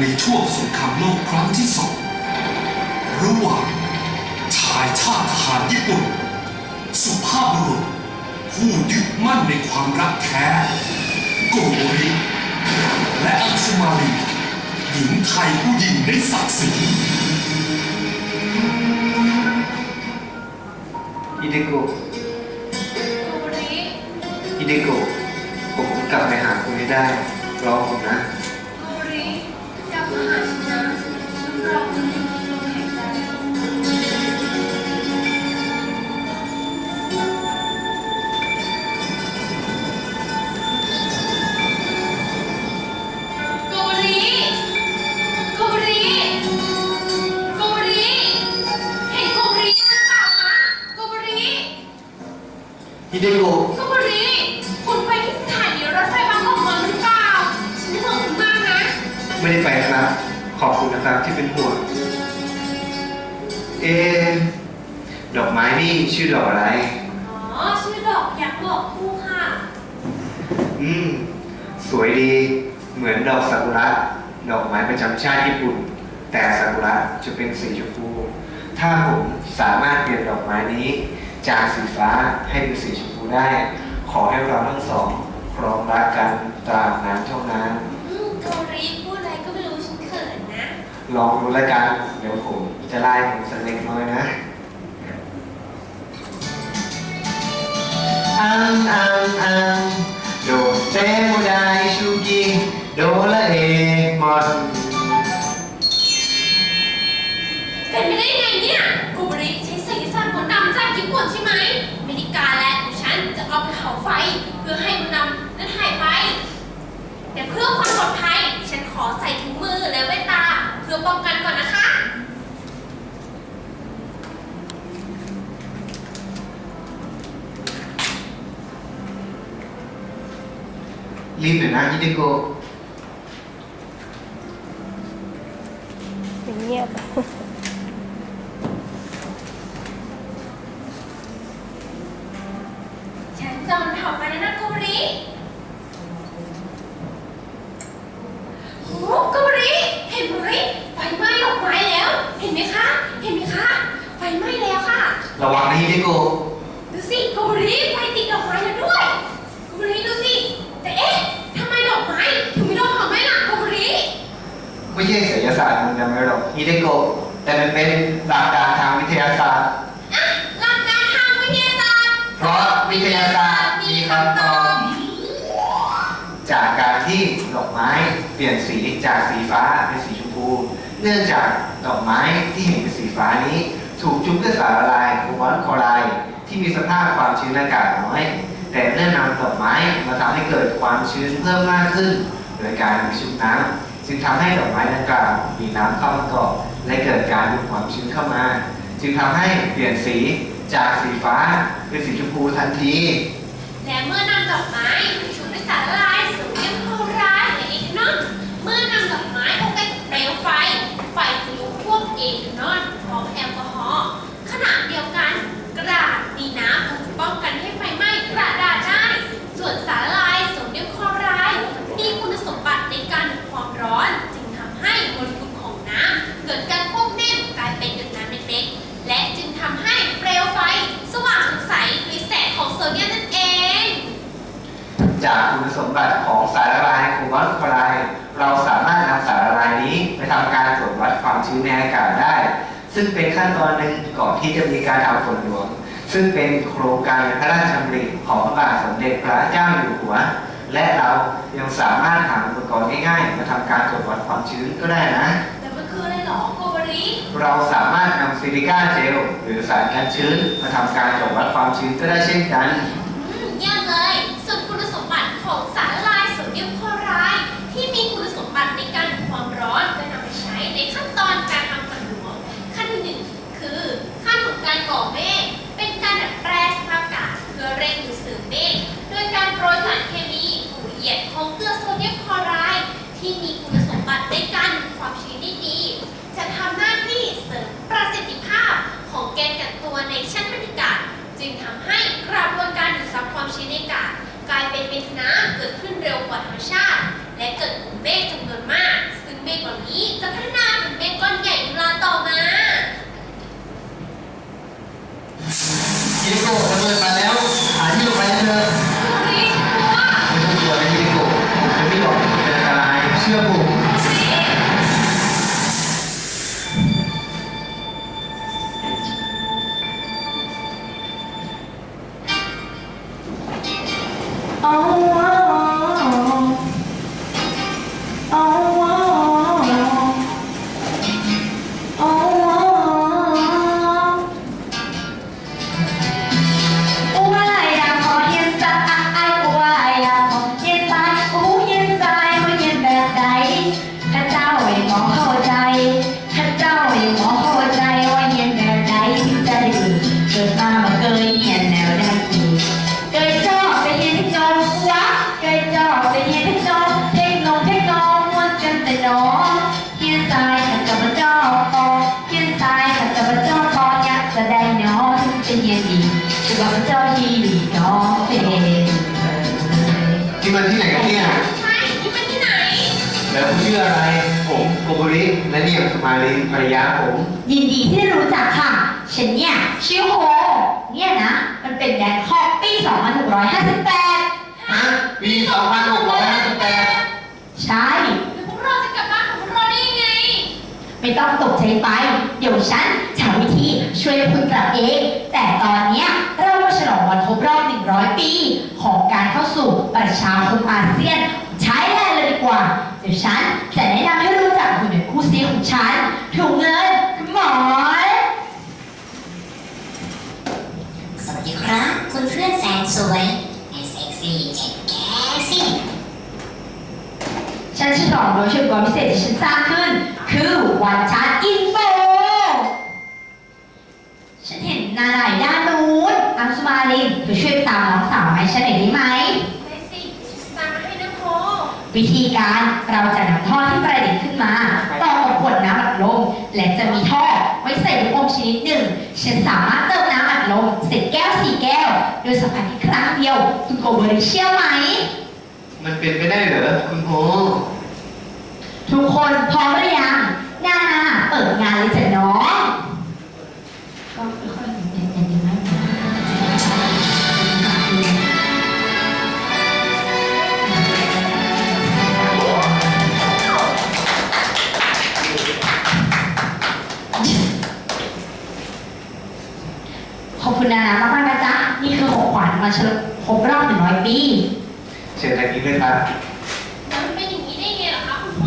ในช่วงสงครามโลกครั้งที่สองระหว่างชายชาติทหารญี่ปุ่น สุภาพบุรุษผู้ยึดมั่นในความรักแท้โกโบริและอังสุมาลีหญิงไทยผู้หญิงในศักดิ์ศรีฮิเดโกะโกริฮิเดโกะผมกลับไปหาคุณให้ได้รอผมนะ เดโกะโกริคุณไปที่สถานีรถไฟบางกอกเมืองหรือเปล่าฉันห่วงคุณมากนะ ไม่ได้ไปครับ ขอบคุณนะครับที่เป็นห่วง เอะดอกไม้นี่ชื่อดอกอะไร อ๋อ ชื่อดอกยักษ์บอกคู่ค่ะ อืม สวยดี เหมือนดอกซากุระ ดอกไม้ประจำชาติญี่ปุ่น แต่ซากุระจะเป็นสีชมพู ถ้าผมสามารถเปลี่ยนดอกไม้นี้ จากสีฟ้าให้เป็นสีชมพู ได้ ขอให้เราทั้งสองครองรักกันตราบนานเท่านานอืมโกริพูดอะไรก็ไม่รู้ฉันเขินนะ ลองดูแล้วกัน เดี๋ยวผมจะไล่ผมสักเล็กน้อยนะ อังอังอังโดเตโมไดชูกิโดละเอมอนเป็นไปได้ไงเนี่ยโกริใช้ศิลปศาสตร์มนต์ดำจากญี่ปุ่นใช่ไหมอเมริกาและ ดิฉันจะเอาไปเผาไฟเพื่อให้มนต์ดำนั้นหายไป แต่เพื่อความปลอดภัยฉันขอใส่ถุงมือและแว่นตา เพื่อป้องกันก่อนนะคะ รีบหน่อยนะฮิเดโกะเงียบ ฉันจะมันเผาไฟแล้วนะโกริโหโกริเห็นไหมไฟไหม้ดอกไม้แล้ว เห็นไหมคะ เห็นไหมคะ ไฟไหม้แล้วค่ะ ระวังนะฮิเดโกะ ดูสิโกริไฟติดดอกไม้แล้วด้วยโกริดูสิ แต่เอ๊ะทำไมดอกไม้ถึงไม่โดนเผาไหม้ล่ะโกริ ไม่ใช่ ศาสตร์มันจะไม่หรอกฮิเดโกะแต่มันเป็นหลักการทางวิทยาศาสตร์ อะหลักการทางวิทยาศาสตร์เพราะวิทยาศาสตร์มีคำตอบจากการที่ดอกไม้เปลี่ยนสีจากสีฟ้าเป็นสีชมพู เนื่องจากดอกไม้ที่เห็นเป็นสีฟ้านี้ ถูกจุ่มด้วยสารละลายโคบอลต์คลอไรด์ที่มีสภาพความชื้นอากาศน้อย แต่เมื่อนำดอกไม้มาทำให้เกิดความชื้นเพิ่มมากขึ้น โดยการชุบน้ำ จึงทำให้ดอกไม้ดังกล่าวมีน้ำเข้ามาเกาะและเกิดการดูดความชื้นเข้ามา จึงทำให้เปลี่ยนสีจากสีฟ้าเป็นสีชมพูทันที และเมื่อนำดอกไม้ไปชุบด้วยสารละลายสูเดียมคลอไรด์และเอทานอลเมื่อนำดอกไม้เข้าใกล้กับเปลวไฟไฟจะลุกพวกเอทานอลพร้อมแอลกอฮอล์ ซึ่งเป็นขั้นตอนหนึ่งก่อนที่จะมีการทำฝนหลวง ซึ่งเป็นโครงการพระราชดำริของพระบาทสมเด็จพระเจ้าอยู่หัว และเรายังสามารถหาอุปกรณ์ง่ายๆมาทำการตรวจวัดความชื้นก็ได้นะ แต่มันคืออะไรหรอโกบริเราสามารถนำซิลิก้าเจลหรือสารกันชื้นมาทำการตรวจวัดความชื้นก็ได้เช่นกันอืมเยี่ยมเลยส่วนคุณสมบัติของสารละลายโซเดียมคลอไรด์ที่มีคุณสม ชื้นในอากาศกลายเป็นเม็ดน้ำเกิดขึ้นเร็วกว่าธรรมชาติ และเกิดกลุ่มเมฆ ชื่ออะไร ผมโกโบริ และนี่สมาลินภรรยาผม ยินดีที่ได้รู้จักค่ะ ฉันเนี่ยชื่อโฮ เนี่ยนะ มันเป็นแดนคอกปี 2658 ฮะ ปี2658 ใช่แล้วพวกเราจะกลับบ้านของพวกเราได้ยังไง ไม่ต้องตกใจไป เดี๋ยวฉันจะหาวิธีช่วยคุณกลับเอง แต่ตอนเนี้ยเรามาฉลองวันครบรอบ 100 ปี ของการเข้าสู่ประชาคมอาเซียน ใช้แลนเลยดีกว่า เดี๋ยวฉันจะแนะนำให้รู้จักคุณเป็นคู่ซีของฉันถุงเงินหมอนสวัสดีครับ คุณเพื่อนแสนสวยแอนเซ็กซี่เจ็ดแกซี่ฉันฉลองโดยชุดกรพิเศษที่ฉันสร้างขึ้น คือวันชาร์จอินโฟฉันเห็นนาหลายด้านนู้นอังสุมาลินเธอช่วยตามน้องสาวมาให้ฉันหน่อยได้ไหม วิธีการเราจะนำท่อที่ประดิษฐ์ขึ้นมาต่อกับขวดน้ำอัดลมและจะมีท่อไว้ใส่ลูกอมชนิดหนึ่งฉันสามารถเติมน้ำอัดลมเสร็จแก้วสี่แก้ว โดยสัมผัสที่ครั้งเดียว คุณโกเบอร์เชื่อไหม มันเป็นไปได้เหรอคุณโฮทุกคนพร้อมหรือยังนานาเปิดงานเลยจ้ะ คุณนานามากๆนะจ๊ะนี่คือของขวัญมาเฉลิมครบรอบ100ปีเชิญทางนี้เลยครับแล้วมันเป็นอย่างนี้ได้ไงเหรอคะคุณโค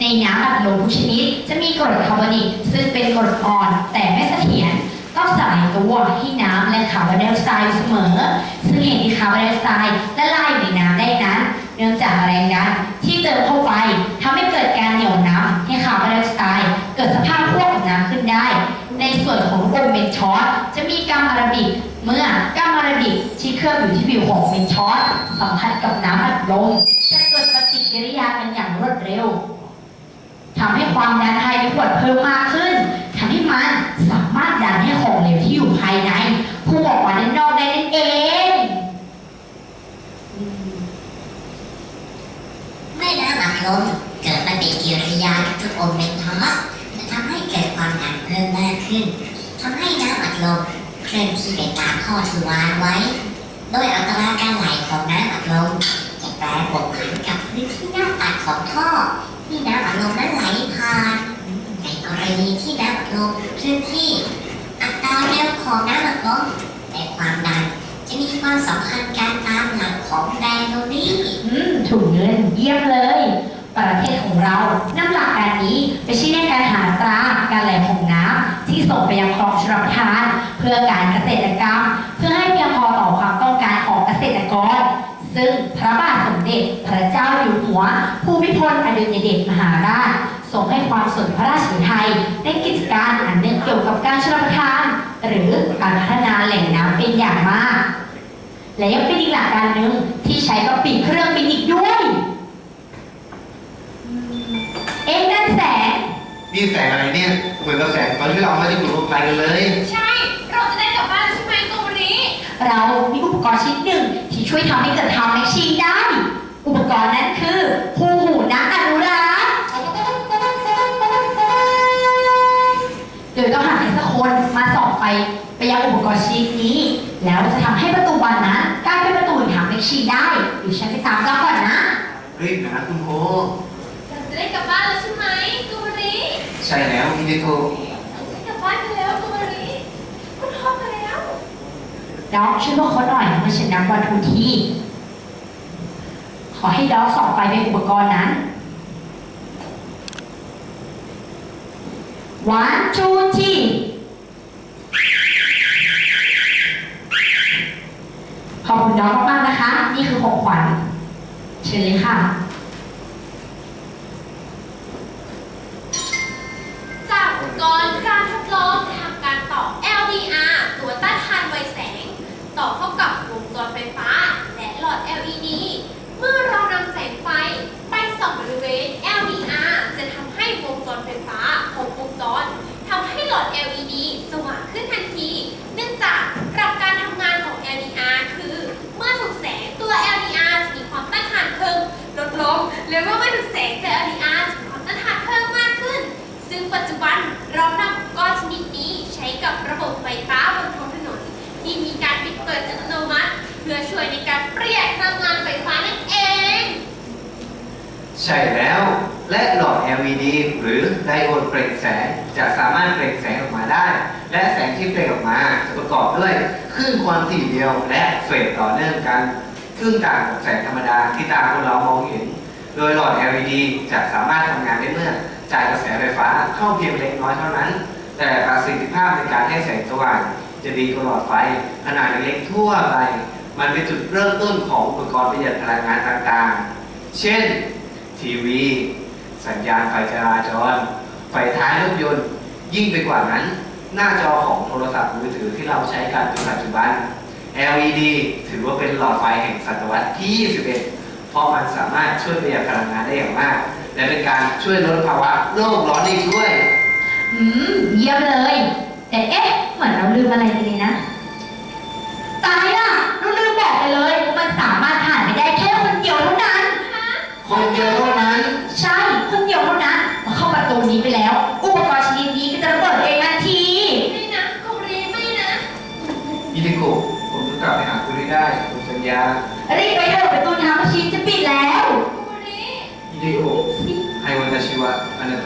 ในน้ำอัดลมทุกชนิด จะมีกรดคาร์บอนิกซึ่งเป็นกรดอ่อนแต่ไม่เสถียรต้องสลายตัวให้น้ำและคาร์บอนไดออกไซด์เสมอ ซึ่งเหตุที่คาร์บอนไดออกไซด์ละลายอยู่ในน้ำได้นั้น เนื่องจากแรงดันที่เติมเข้าไปทำให้เกิดการเหนี่ยวน้ำให้คาร์บอนไดออกไซด์เกิดสภาพพวก ส่วนของโอเมนทอสจะมีกัมอาราบิก เมื่อกัมอาราบิกที่เคลือบอยู่ที่ผิวของเมนทอสสัมผัสกับน้ำอัดลมจะเกิดปฏิกิริยากันอย่างรวดเร็วทำให้ความดันภายในขวดเพิ่มมากขึ้นทำให้มันสามารถดันให้ของเหลวที่อยู่ภายในพุ่งออกมาด้านนอกได้นั่นเองอืมเมื่อน้ำอัดลมเกิดปฏิกิริยากับทุกโอเมน ขึ้นทำให้น้ำอัดลมเคลื่อนที่ไปตามท่อที่วางไว้ โดยอัตราการไหลของน้ำอัดลมจะแปรผกผันกับพื้นที่หน้าตัดของท่อ ที่น้ำอัดลมนั้นไหลผ่านในกรณีที่น้ำอัดลมเคลื่อนที่ อัตราเร็วของน้ำอัดลมและความดันจะมีความสัมพันธ์กันตามหลักของแรงโนนี้อืมถูกเงินเยี่ยมเลย ประเทศของเราน้ำหลักการนี้ไปใช้ในการหาตราการไหลของน้ำ ที่ส่งไปยังคลองชลประทาน เพื่อการเกษตรกรรม เพื่อให้เพียงพอต่อความต้องการของเกษตรกร ซึ่งพระบาทสมเด็จพระเจ้าอยู่หัว ภูมิพลอดุลยเดชมหาราชทรงให้ความสนพระราชฤทัยในกิจการอันเนื่องเกี่ยวกับการชลประทาน หรือการพัฒนาแหล่งน้ำเป็นอย่างมาก และยังเป็นอีกหลักการหนึ่งที่ใช้กับปีเครื่องบินอีกด้วย เอ็งนั่นแสง นี่แสงอะไรเนี่ย เหมือนกับแสงตอนที่เราไม่ได้อยู่รวมกันเลย ใช่ เราจะได้กลับบ้านแล้วใช่ไหมโกโบริเรามีอุปกรณ์ชิ้นหนึ่งที่ช่วยทำให้เกิดทำแมชชีนได้ อุปกรณ์นั้นคือคู่หูนักอนุรักษ์โดยต้องหาใครสักคนมาส่องไฟไปยังอุปกรณ์ชิ้นนี้ แล้วจะทำให้ประตูบานนั้นกลายเป็นประตูทางแมชชีนได้เดี๋ยวฉันไปตามเจ้าก่อนนะรีบนะคุณโฮเราจะได้กลับบ้านแล้วใช่ไหมโกโบริ ใช่แล้วมินิโกเราจะได้กลับบ้านกันแล้วโกโบริคุณพ่อมาแล้วไปด็อกช่วยพวกเขาหน่อยเมื่อฉันนับวันทูทีขอให้ด็อกส่องไฟไปอุปกรณ์นั้น one two three ขอบคุณด็อกมากๆนะคะ นี่คือของขวัญเชิญเลยค่ะ จากอุปกรณ์การทดลองทำการต่อ LDR ตัวต้านทานไวแสง ต่อเข้ากับวงจรไฟฟ้า และหลอด LED เมื่อเรานำแสงไฟไปส่องบริเวณ LDR จะทำให้วงจรไฟฟ้าครบวงจรทำให้หลอด LED สว่างขึ้นทันที เนื่องจากหลักการทำงานของ LDR คือ เมื่อถูกแสงตัว LDR จะมีความต้านทานเพิ่มลดลงหรือเมื่อไม่ถูกแสงตัว LDR จะมีความต้านทานเพิ่มมากขึ้น ซึ่งปัจจุบันเรานำอุปกรณ์ชนิดนี้ใช้กับระบบไฟฟ้าบนท้องถนน ที่มีการปิดเปิดอัตโนมัติ เพื่อช่วยในการประหยัดพลังงานไฟฟ้านั่นเอง ใช่แล้ว และหลอด LED หรือไดโอดเปล่งแสงจะสามารถเปล่งแสงออกมาได้ และแสงที่เปล่งออกมาจะประกอบด้วยคลื่นความถี่เดียวและเฟสต่อเนื่องกัน ซึ่งต่างกับแสงธรรมดาที่ตาคนเรามองเห็น โดยหลอด LED จะสามารถทำงานได้เมื่อจ่ายกระแสไฟฟ้าเข้าเพียงเล็กน้อยเท่านั้น แต่ประสิทธิภาพในการให้แสงสว่างจะดีกว่าหลอดไฟขนาดเล็กทั่วไป มันเป็นจุดเริ่มต้นของอุปกรณ์ประหยัดพลังงานต่างๆ เช่น ทีวี สัญญาณไฟจราจร ไฟท้ายรถยนต์ ยิ่งไปกว่านั้น หน้าจอของโทรศัพท์มือถือที่เราใช้กันในปัจจุบัน LED ถือว่าเป็นหลอดไฟแห่งศตวรรษที่ 21 เพราะมันสามารถช่วยประหยัดพลังงานได้อย่างมาก และเป็นการช่วยลดภาวะโลกร้อนอีกด้วย อืม เยี่ยมเลย แต่เอ๊ะ เหมือนเราลืมอะไรไปเลยนะ ผมสัญญารีบไปเถอะประตูทางชีจะปิดแล้วโกเรอิริโกะไฮวาตาชิวะอานาโ